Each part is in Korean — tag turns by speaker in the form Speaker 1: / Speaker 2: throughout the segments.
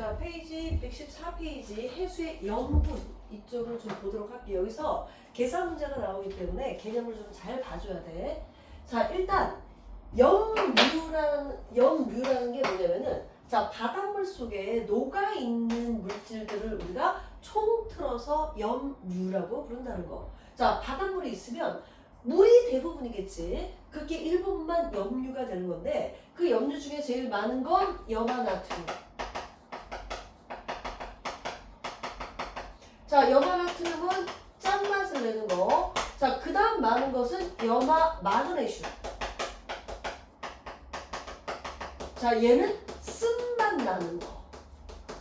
Speaker 1: 자, 페이지 114페이지 해수의 염분 이쪽을 좀 보도록 할게요. 여기서 계산 문제가 나오기 때문에 개념을 좀 잘 봐줘야 돼. 자, 일단 염류라는 염류라는 게 뭐냐면은 자 바닷물 속에 녹아 있는 물질들을 우리가 총틀어서 염류라고 부른다는 거. 자 바닷물이 있으면 물이 대부분이겠지. 그게 일부분만 염류가 되는 건데 그 염류 중에 제일 많은 건 염화나트륨. 자 염화나트륨은 짠맛을 내는 거. 자 그 다음 많은 것은 염화 마그네슘. 자 얘는 쓴맛 나는 거.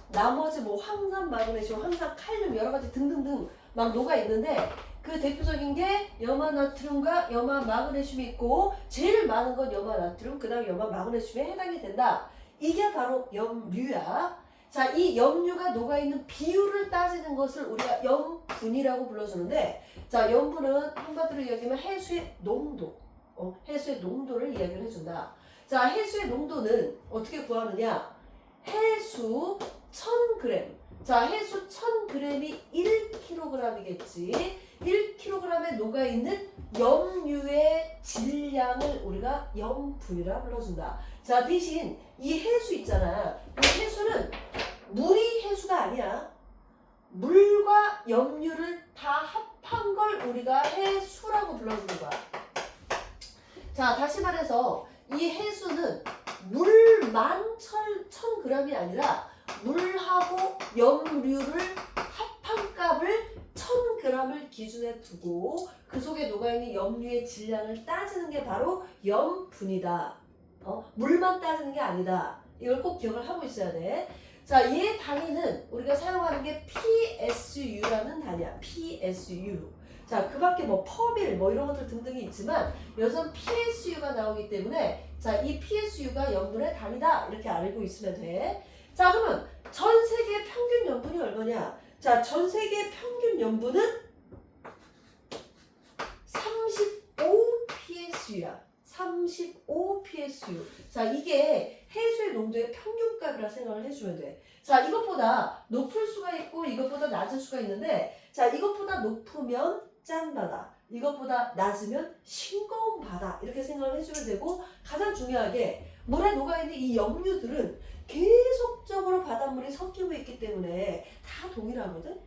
Speaker 1: 나머지 뭐 황산 마그네슘, 황산 칼륨 여러 가지 등등등 막 녹아 있는데 그 대표적인 게 염화 나트륨과 염화 마그네슘이 있고 제일 많은 건 염화 나트륨, 그다음 염화 마그네슘에 해당이 된다. 이게 바로 염류야. 자, 이 염류가 녹아 있는 비율을 따지는 것을 우리가 염분이라고 불러주는데, 자, 염분은 한마디로 이야기하면 해수의 농도, 어, 해수의 농도를 이야기를 해준다. 자, 해수의 농도는 어떻게 구하느냐? 해수 1000g. 자, 해수 1000g이 1kg이겠지. 1kg에 녹아있는 염류의 질량을 우리가 염분이라 불러준다. 자, 대신 이 해수 있잖아. 이 해수는 물이 해수가 아니야. 물과 염류를 다 합한 걸 우리가 해수라고 불러주는 거야. 자, 다시 말해서 이 해수는 물만 천, 천 g이 아니라 물하고 염류를 천 g을 기준에 두고 그 속에 녹아있는 염류의 질량을 따지는 게 바로 염분이다. 어? 물만 따지는 게 아니다. 이걸 꼭 기억을 하고 있어야 돼. 자, 얘 단위는 우리가 사용하는 게 PSU라는 단위야. PSU. 자, 그 밖에 뭐 퍼밀 뭐 이런 것들 등등이 있지만 여기선 PSU가 나오기 때문에 자, 이 PSU가 염분의 단위다. 이렇게 알고 있으면 돼. 자, 그러면 전 세계 평균 염분이 얼마냐? 자, 전 세계 평균 염분은 35 PSU야. 35 PSU. 자, 이게 해수의 농도의 평균값이라 생각을 해주면 돼. 자, 이것보다 높을 수가 있고 이것보다 낮을 수가 있는데 자, 이것보다 높으면 짠 바다. 이것보다 낮으면 싱거운 바다. 이렇게 생각을 해주면 되고 가장 중요하게 물에 녹아있는 이 염류들은 계속적으로 바닷물이 섞이고 있기 때문에 다 동일하거든?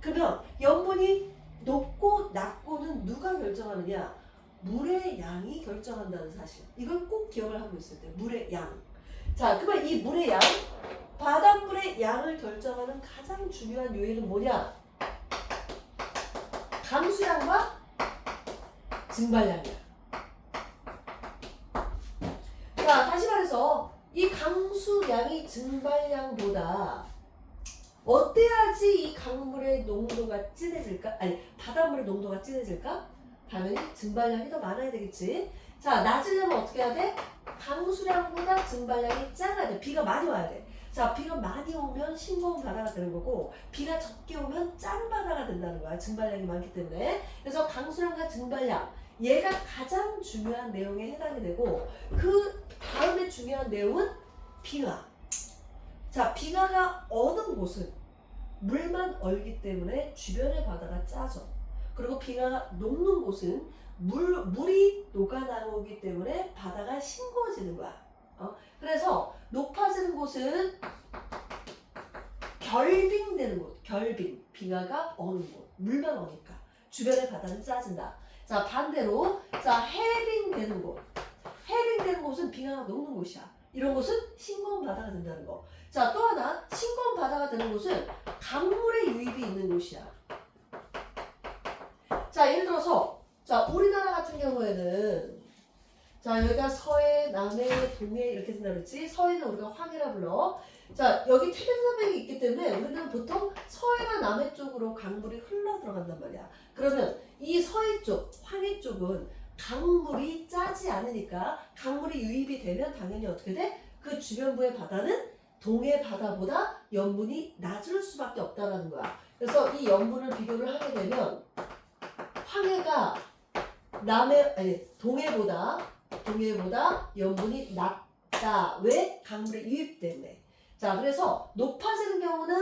Speaker 1: 그러면 염분이 높고 낮고는 누가 결정하느냐? 물의 양이 결정한다는 사실. 이걸 꼭 기억을 하고 있어야 돼. 물의 양. 자, 그러면 이 물의 양, 바닷물의 양을 결정하는 가장 중요한 요인은 뭐냐? 감수량과 증발량이야. 자, 다시 말해서 이 강수량이 증발량보다 어때야지 이 강물의 농도가 진해질까? 아니, 바닷물의 농도가 진해질까? 당연히 증발량이 더 많아야 되겠지. 자, 낮으려면 어떻게 해야 돼? 강수량보다 증발량이 작아야 돼. 비가 많이 와야 돼. 자, 비가 많이 오면 싱거운 바다가 되는 거고, 비가 적게 오면 짠 바다가 된다는 거야. 증발량이 많기 때문에. 그래서 강수량과 증발량, 얘가 가장 중요한 내용에 해당이 되고, 그 다음에 중요한 내용은 빙하. 자, 빙하가 어는 곳은 물만 얼기 때문에 주변의 바다가 짜져. 그리고 빙하가 녹는 곳은 물, 물이 녹아나오기 때문에 바다가 싱거워지는 거야. 어? 그래서 높아지는 곳은 결빙되는 곳, 결빙. 빙하가 어는 곳, 물만 어니까. 주변의 바다는 짜진다. 자, 반대로, 자, 해빙되는 곳. 해빙되는 곳은 빙하가 녹는 곳이야. 이런 곳은 싱거운 바다가 된다는 거. 자, 또 하나, 싱거운 바다가 되는 곳은 강물의 유입이 있는 곳이야. 자, 예를 들어서, 자, 우리나라 같은 경우에는, 자, 여기가 서해, 남해, 동해 이렇게 된다 그랬지? 서해는 우리가 황해라 불러. 자, 여기 태백산맥이 있기 때문에 우리는 보통 서해나 남해 쪽으로 강물이 흘러 들어간단 말이야. 그러면 이 서해 쪽, 황해 쪽은 강물이 짜지 않으니까 강물이 유입이 되면 당연히 어떻게 돼? 그 주변부의 바다는 동해 바다보다 염분이 낮을 수밖에 없다라는 거야. 그래서 이 염분을 비교를 하게 되면 황해가 남해 아니 동해보다 동해보다 염분이 낮다. 왜? 강물의 유입 때문에. 자, 그래서 높아지는 경우는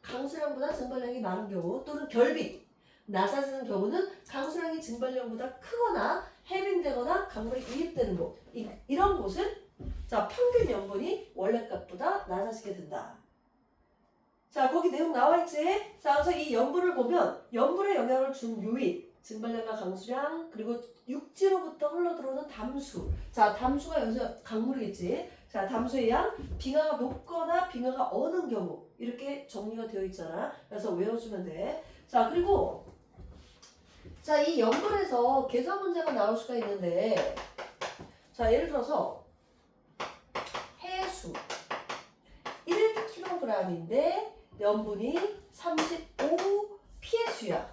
Speaker 1: 강수량보다 증발량이 많은 경우 또는 결핍, 낮아지는 경우는 강수량이 증발량보다 크거나 해빙되거나 강물이 유입되는 곳. 이, 이런 곳은 자 평균 염분이 원래 값보다 낮아지게 된다. 자 거기 내용 나와 있지? 자 그래서 이 염분을 보면 염분에 영향을 준 요인 증발량과 강수량 그리고 육지로부터 흘러들어오는 담수. 자 담수가 여기서 강물이겠지? 자 담수의 양 빙하가 높거나 빙하가 어는 경우 이렇게 정리가 되어 있잖아. 그래서 외워주면 돼자 그리고 자, 이 연분에서 계산 문제가 나올 수가 있는데, 자, 예를 들어서, 해수 1kg인데, 염분이 35 PSU야.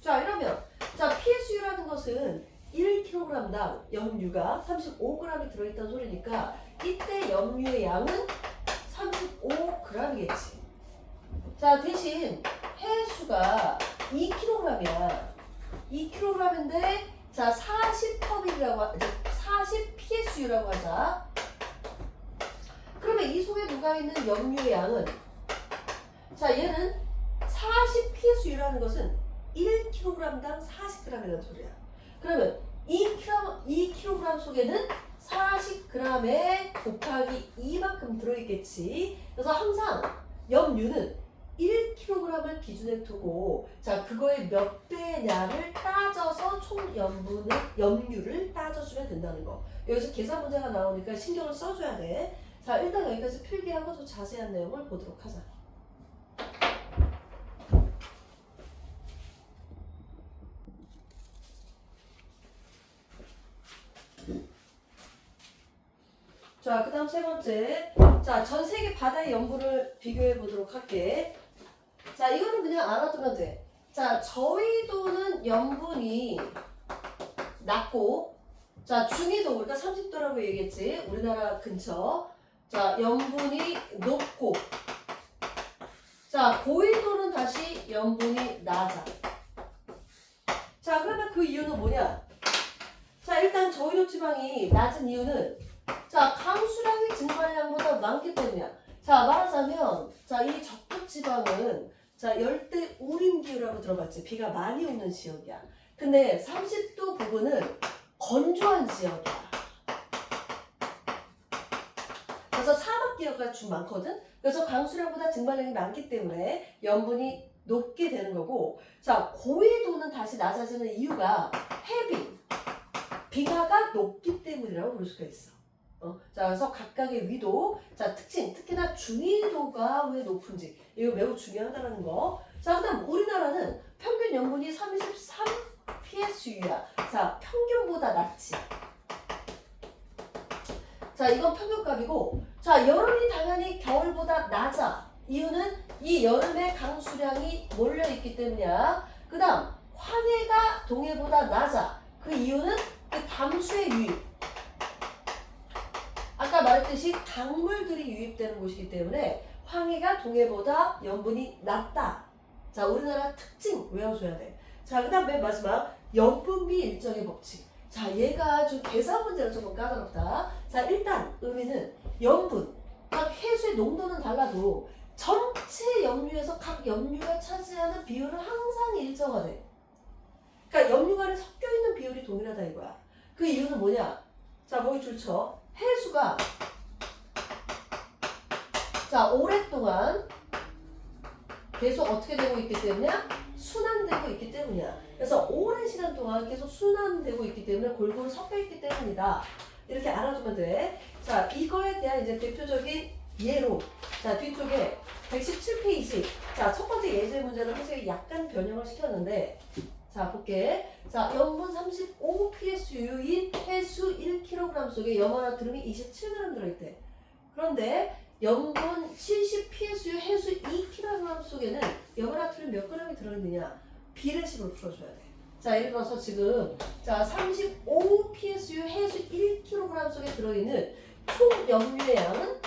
Speaker 1: 자, 이러면, 자, PSU라는 것은 1kg당 염류가 35g이 들어있다는 소리니까, 이때 염류의 양은 35g이겠지. 자, 대신 해수가 2kg이야. 2kg인데 자 40컵이라고 40 PSU라고 하자. 그러면 이 속에 누가 있는 염류의 양은 자 얘는 40 PSU라는 것은 1kg당 40g이라는 소리야. 그러면 2kg 2kg 속에는 40g에 곱하기 2만큼 들어있겠지. 그래서 항상 염류는 1kg을 기준에 두고 자 그거의 몇 배냐를 따져서 총 염분을 염류를 따져주면 된다는 거. 여기서 계산 문제가 나오니까 신경을 써줘야 돼. 자 일단 여기까지 필기하고 좀 자세한 내용을 보도록 하자. 자, 그 다음 세 번째. 자, 전 세계 바다의 염분을 비교해 보도록 할게. 자, 이거는 그냥 알아두면 돼. 자, 저위도는 염분이 낮고, 자, 중위도, 우리가 30도라고 얘기했지. 우리나라 근처. 자, 염분이 높고, 자, 고위도는 다시 염분이 낮아. 자, 그러면 그 이유는 뭐냐? 자, 일단 저위도 지방이 낮은 이유는 자, 강수량이 증발량보다 많기 때문이야. 자, 말하자면, 자, 이 적도 지방은, 자, 열대 우림 기후라고 들어봤지. 비가 많이 오는 지역이야. 근데 30도 부분은 건조한 지역이야. 그래서 사막 기후가 좀 많거든? 그래서 강수량보다 증발량이 많기 때문에 염분이 높게 되는 거고, 자, 고위도는 다시 낮아지는 이유가 해빙, 빙하가 높기 때문이라고 볼 수가 있어. 어, 자, 그래서 각각의 위도, 자, 특징, 특히나 중위도가 왜 높은지, 이거 매우 중요하다는 거. 자, 그 다음, 우리나라는 평균 염분이 33 PSU야. 자, 평균보다 낮지. 자, 이건 평균값이고, 자, 여름이 당연히 겨울보다 낮아. 이유는 이 여름에 강수량이 몰려있기 때문이야. 그 다음, 황해가 동해보다 낮아. 그 이유는 그 담수의 유입. 아까 말했듯이 강물들이 유입되는 곳이기 때문에 황해가 동해보다 염분이 낮다. 자, 우리나라 특징 외워줘야 돼. 자, 그 다음 맨 마지막 염분비 일정의 법칙. 자, 얘가 좀 계산 문제가 조금 까다롭다. 자, 일단 의미는 염분, 각 해수의 농도는 달라도 전체 염류에서 각 염류가 차지하는 비율은 항상 일정하대. 그러니까 염류 간에 섞여 있는 비율이 동일하다 이거야. 그 이유는 뭐냐? 자, 거기 줄 쳐. 해수가 자 오랫동안 계속 어떻게 되고 있기 때문이야? 순환되고 있기 때문이야. 그래서 오랜 시간 동안 계속 순환되고 있기 때문에 골고루 섞여 있기 때문이다. 이렇게 알아두면 돼. 자 이거에 대한 이제 대표적인 예로 자 뒤쪽에 117페이지 자 첫 번째 예제 문제는 선생님이 약간 변형을 시켰는데 자 볼게 자 염분 35 PSU인 해수 1kg 속에 염화나트륨이 27g 들어있대 그런데 염분 70 PSU 해수 2kg 속에는 염화나트륨 몇 g이 들어있느냐 비례식으로 풀어줘야 돼. 자 예를 들어서 지금 자 35 PSU 해수 1kg 속에 들어있는 총 염류의 양은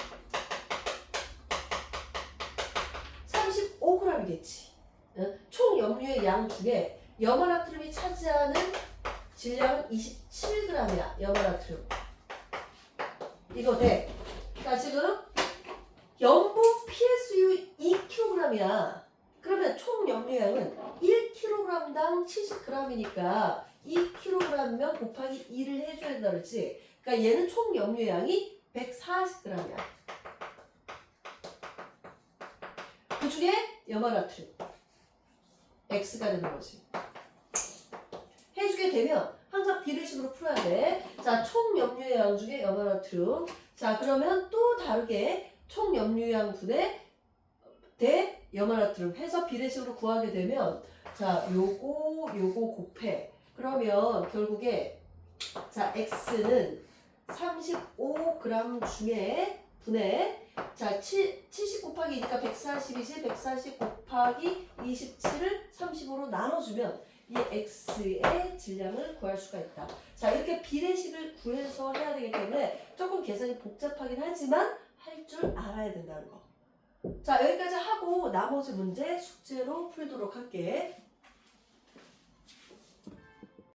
Speaker 1: 35g이겠지. 총 염류의 양 중에 염화나트륨이 차지하는 질량은 27g이야. 염화나트륨. 이거 돼. 자, 자, 지금 염분 PSU 2kg이야. 그러면 총 염료량은 1kg당 70g이니까 2kg면 곱하기 2를 해줘야 된다 그랬지. 그러니까 얘는 총 염료량이 140g이야. 그 중에 염화나트륨 X가 되는 거지. 해주게 되면 항상 비례식으로 풀어야 돼. 자, 총 염료량 중에 염화나 트륨. 자, 그러면 또 다르게 총 염료량 분의 대 염화나 트륨 해서 비례식으로 구하게 되면 자, 요거 요거 곱해. 그러면 결국에 자, X는 35g 중에 분의 자, 7, 70 곱하기 2니까 140이지 140 곱하기 27을 30으로 나눠주면 이 X의 질량을 구할 수가 있다. 자, 이렇게 비례식을 구해서 해야 되기 때문에 조금 계산이 복잡하긴 하지만 할 줄 알아야 된다는 거. 자, 여기까지 하고 나머지 문제 숙제로 풀도록 할게.